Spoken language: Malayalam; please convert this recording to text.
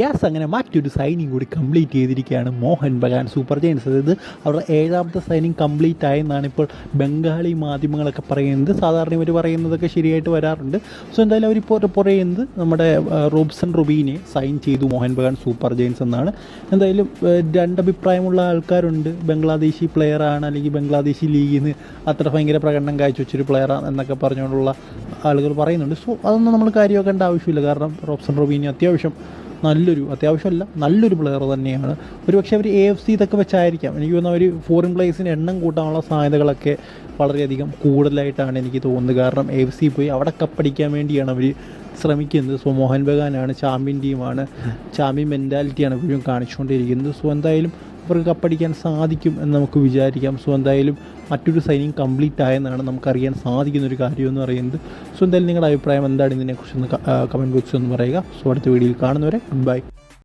യാസ് അങ്ങനെ മറ്റൊരു സൈനിങ് കൂടി കംപ്ലീറ്റ് ചെയ്തിരിക്കുകയാണ്. മോഹൻ ബഗാൻ സൂപ്പർ ജയൻസ് അതായത് അവരുടെ ഏഴാമത്തെ സൈനിങ് കംപ്ലീറ്റ് ആയെന്നാണ് ഇപ്പോൾ ബംഗാളി മാധ്യമങ്ങളൊക്കെ പറയുന്നത്. സാധാരണ ഇവർ പറയുന്നതൊക്കെ ശരിയായിട്ട് വരാറുണ്ട്. സോ എന്തായാലും അവർ ഇപ്പോൾ പറയുന്നത് നമ്മുടെ ആ, റോബ്സൺ റുബീനെ സൈൻ ചെയ്തു മോഹൻ ബഗാൻ സൂപ്പർ ജയൻസ് എന്നാണ്. എന്തായാലും രണ്ടഭിപ്രായമുള്ള ആൾക്കാരുണ്ട്. ബംഗ്ലാദേശി പ്ലെയറാണ് അല്ലെങ്കിൽ ബംഗ്ലാദേശി ലീഗിൽ നിന്ന് അത്ര ഭയങ്കര പ്രകടനം കാഴ്ചവെച്ചൊരു പ്ലെയറാണ് എന്നൊക്കെ പറഞ്ഞുകൊണ്ടുള്ള ആളുകൾ പറയുന്നുണ്ട്. സോ അതൊന്നും നമ്മൾ കാര്യമാക്കേണ്ട ആവശ്യമില്ല. കാരണം റോബ്സൺ റുബീനെ അത്യാവശ്യം നല്ലൊരു അത്യാവശ്യമല്ല നല്ലൊരു പ്ലെയർ തന്നെയാണ്. ഒരുപക്ഷെ അവർ എ എഫ് സി ഇതൊക്കെ വെച്ചായിരിക്കാം. എനിക്ക് തോന്നുന്നു അവർ ഫോറിൻ പ്ലേയേഴ്സിന് എണ്ണം കൂട്ടാനുള്ള സാധ്യതകളൊക്കെ വളരെയധികം കൂടുതലായിട്ടാണ് എനിക്ക് തോന്നുന്നത്. കാരണം എ എഫ് സി പോയി അവിടെ കപ്പടിക്കാൻ വേണ്ടിയാണ് അവർ ശ്രമിക്കുന്നത്. സോ മോഹൻ ബഗാനാണ് ചാമ്പ്യൻ ടീമാണ് ചാമ്പ്യൻ മെന്റാലിറ്റിയാണ് ഇപ്പോഴും കാണിച്ചുകൊണ്ടിരിക്കുന്നത്. സോ എന്തായാലും അവർക്ക് കപ്പടിക്കാൻ സാധിക്കും എന്ന് നമുക്ക് വിചാരിക്കാം. സോ എന്തായാലും മറ്റൊരു സൈനിങ് കംപ്ലീറ്റ് ആയെന്നാണ് നമുക്കറിയാൻ സാധിക്കുന്ന ഒരു കാര്യം എന്ന് പറയുന്നത്. സോ എന്തായാലും നിങ്ങളുടെ അഭിപ്രായം എന്താണ്? ഇതിനെക്കുറിച്ചൊന്ന് കമന്റ് ബോക്സിൽ ഒന്ന് പറയുക. സോ അടുത്ത വീഡിയോയിൽ കാണുന്നവരെ ഗുഡ് ബൈ